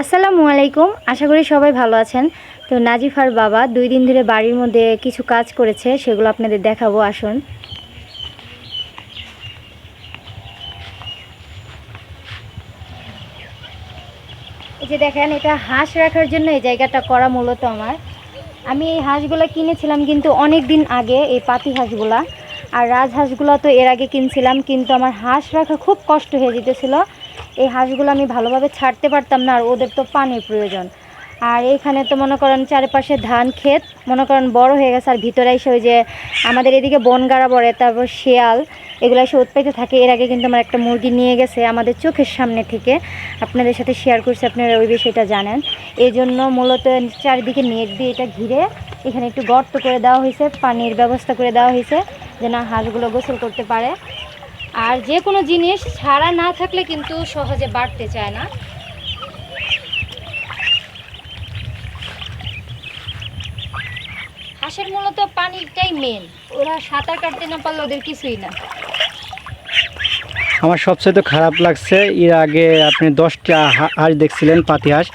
আসসালামু আলাইকুম। আশা করি সবাই ভালো আছেন। তো নাজিফার বাবা দুই দিন ধরে বাড়ির মধ্যে কিছু কাজ করেছে, সেগুলো আপনাদের দেখাবো, আসুন। এই যে দেখেন, এটা হাঁস রাখার জন্য এই জায়গাটা করা মূলত আমার। আমি এই হাঁসগুলো কিনেছিলাম কিন্তু অনেক দিন আগে, এই পাতি হাঁসগুলা। আর রাজহাঁসগুলো তো এর আগে কিনছিলাম, কিন্তু আমার হাঁস রাখা খুব কষ্ট হয়ে যেতেছিল। এই হাঁসগুলো আমি ভালোভাবে ছাড়তে পারতাম না আর ওদের তো পানির প্রয়োজন। আর এইখানে তো মনে করেন চারপাশে ধান ক্ষেত, মনে করেন বড় হয়ে গেছে। আর ভিতরে এসে ওই যে আমাদের এদিকে বনগাড়া পড়ে তারপর শেয়াল, এগুলো এসে উৎপাদিত থাকে। এর আগে কিন্তু আমার একটা মুরগি নিয়ে গেছে আমাদের চোখের সামনে থেকে। আপনাদের সাথে শেয়ার করছি, আপনারা ওই বিষয়টা জানেন। এই জন্য মূলত চারিদিকে নেট দিয়ে এটা ঘিরে এখানে একটু গর্ত করে দেওয়া হয়েছে, পানির ব্যবস্থা করে দেওয়া হয়েছে, যেন হাঁসগুলো গোসল করতে পারে। আর যে কোনো জিনিস ছাড়া না থাকলে কিন্তু সহজে বাড়তে চায় না। হাঁসের মূলত পানিটাই মেন ওরা সাঁতার কাটতে না পারলে ওদের কিছুই না। আমার সবচেয়ে তো খারাপ লাগছে, এর আগে আপনি দশটা হাঁস দেখছিলেন, পাতি হাঁস।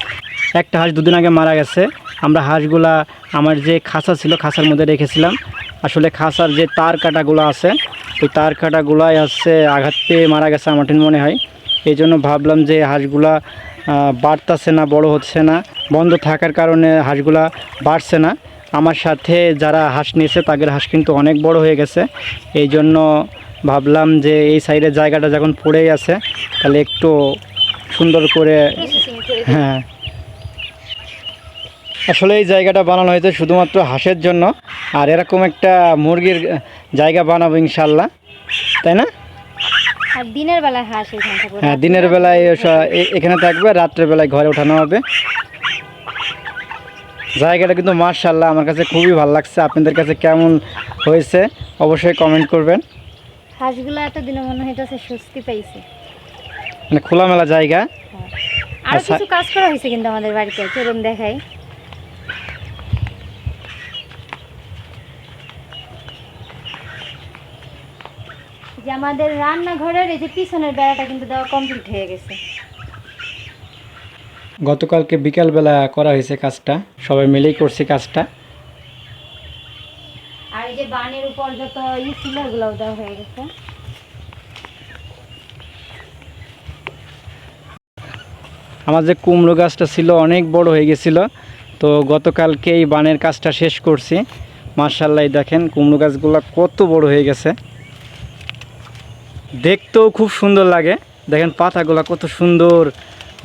একটা হাঁস দুদিন আগে মারা গেছে। আমরা হাঁসগুলা আমার যে খাঁচা ছিল, খাঁচার মধ্যে রেখেছিলাম। আসলে খাঁচার যে তার কাটাগুলো আছে ওই তার কাটাগুলাই হচ্ছে আঘাত পেয়ে মারা গেছে আমার ঠিক মনে হয়। এই জন্য ভাবলাম যে হাঁসগুলা বাড়তাছে না বড় হচ্ছে না বন্ধ থাকার কারণে হাঁসগুলা বাড়ছে না। আমার সাথে যারা হাঁস নিয়েছে তাদের হাঁস কিন্তু অনেক বড় হয়ে গেছে। এই জন্য ভাবলাম যে এই সাইডের জায়গাটা যখন পড়েই আছে তাহলে একটু সুন্দর করে। হ্যাঁ। আসলে এই জায়গাটা বানানো হয়েছে শুধুমাত্র হাঁসের জন্য। আর এরকম একটা মুরগির জায়গা বানাবো ইনশাল্লাহ তাই না? আর দিনের বেলায় হাঁস হ্যাঁ দিনের বেলায় এখানে থাকবে রাত্রের বেলায় ঘরে ওঠানো হবে। জায়গাটা কিন্তু মার্শাল্লাহ আমার কাছে খুবই ভালো লাগছে। আপনাদের কাছে কেমন হয়েছে অবশ্যই কমেন্ট করবেন। হাঁসগুলো এতদিনে মনে হইতেছে স্বস্তি পাইছে। মানে খোলামেলা জায়গা। আরও আচ্ছা। কিছু কাজ করা হয়েছে কিন্তু আমাদের বাড়িতে চলুন দেখাই। আমাদের রান্নাঘরের এই যে পিছনের বেড়াটা কিন্তু দেওয়া কমপ্লিট হয়ে গেছে। গতকালকে বিকালবেলা করা হয়েছে কাজটা। সবাই মিলেই করছি কাজটা। আর এই যে বানের উপর যত ই ছিল ওগুলোও দেওয়া হয়ে গেছে। আমার যে কুমড়ো গাছটা ছিল অনেক বড় হয়ে গেছিল। তো গতকালকে এই বানের কাজটা শেষ করছি। মার্শাল্লাহ দেখেন কুমড়ো গাছগুলো কত বড় হয়ে গেছে। দেখতেও খুব সুন্দর লাগে। দেখেন পাতাগুলো কত সুন্দর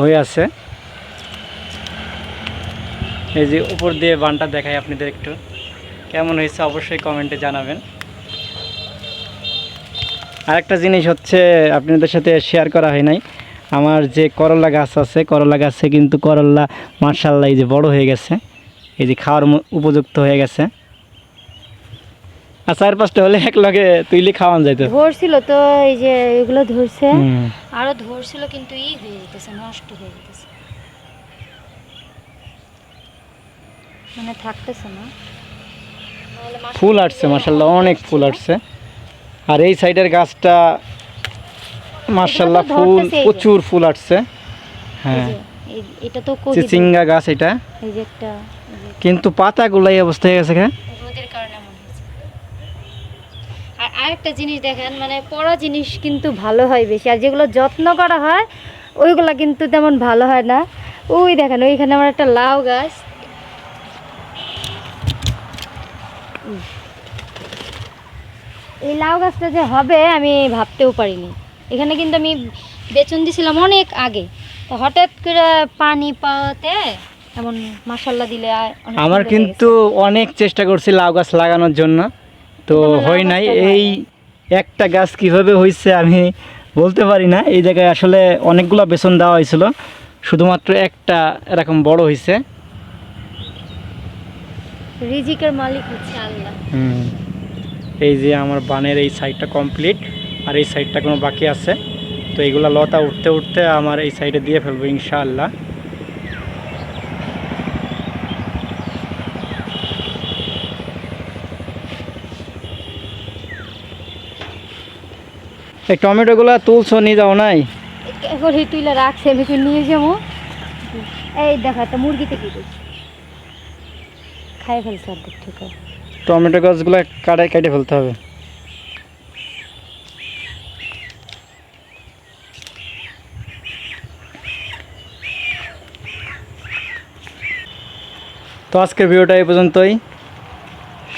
হয়ে আছে। এই যে উপর দিয়ে বানটা দেখাই আপনাদের একটু। কেমন হয়েছে অবশ্যই কমেন্টে জানাবেন। আরেকটা জিনিস হচ্ছে, আপনাদের সাথে শেয়ার করা হয় নাই। আমার যে করলা গাছ আছে, করলা গাছে কিন্তু করলা মার্শাল্লাহ এই যে বড় হয়ে গেছে। এই যে খাওয়ার উপযুক্ত হয়ে গেছে। আর চার পাঁচটা হলে এক লগে তুইলে খাওয়ান যাইতো। ধরছিল তো এই যে এগুলো ধরছে। আরও ধরছিল কিন্তু ই হয়ে যেতেছে নষ্ট হয়ে যেতেছে মানে থাকতেছে না। ফুল আসছে মার্শাল্লাহ অনেক ফুল আসছে। আর এই সাইডের গাছটা মার্শাল্লাহ ফুল। প্রচুর ফুল আসছে। হ্যাঁ। এটা তো চিচিঙ্গা গাছ এটা। এই যে একটা কিন্তু পাতাগুলো এই অবস্থা হয়ে গেছে হ্যাঁ রোদের কারণে এমন হয়েছে আর আরেকটা জিনিস দেখেন মানে পড়া জিনিস কিন্তু ভালো হয় বেশি। আর যেগুলো যত্ন করা হয় ওইগুলো কিন্তু তেমন ভালো হয় না। ওই দেখেন ওইখানে আমার একটা লাউ গাছ। এই লাউ গাছটা যে হবে আমি ভাবতেও পারিনি। এখানে কিন্তু আমি বেচন দিছিলাম অনেক আগে। তো হঠাৎ করে পানি পাওয়াতে এমন মাসাল্লা দিলে আমার কিন্তু অনেক চেষ্টা করছি লাউ গাছ লাগানোর জন্য। তো হয় নাই। এই একটা গাছ কীভাবে হয়েছে আমি বলতে পারি না। এই জায়গায় আসলে অনেকগুলো বেসন দেওয়া হয়েছিল। শুধুমাত্র একটা এরকম বড় হয়েছে রিজিকের মালিক হচ্ছে আল্লাহ। হুম। এই যে আমার বানের এই সাইডটা কমপ্লিট আর এই সাইডটা কোনো বাকি আছে। তো এইগুলা লতা উঠতে উঠতে আমার এই সাইডে দিয়ে ফেলব ইনশাআল্লাহ। এই টমেটোগুলো তুলছো নিয়ে যাও নাই? এখন এই তুইলা রাখছে আমি নিয়ে যাব। এই দেখো একটা মুরগিতে কি খাই ফেলছে অর্ধেক ঠিক আছে টমেটো গাছগুলো কাটে কেটে ফেলতে হবে। তো আজকের ভিডিওটা এই পর্যন্তই।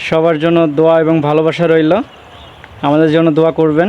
সবার জন্য দোয়া এবং ভালোবাসা রইল। আমাদের জন্য দোয়া করবেন।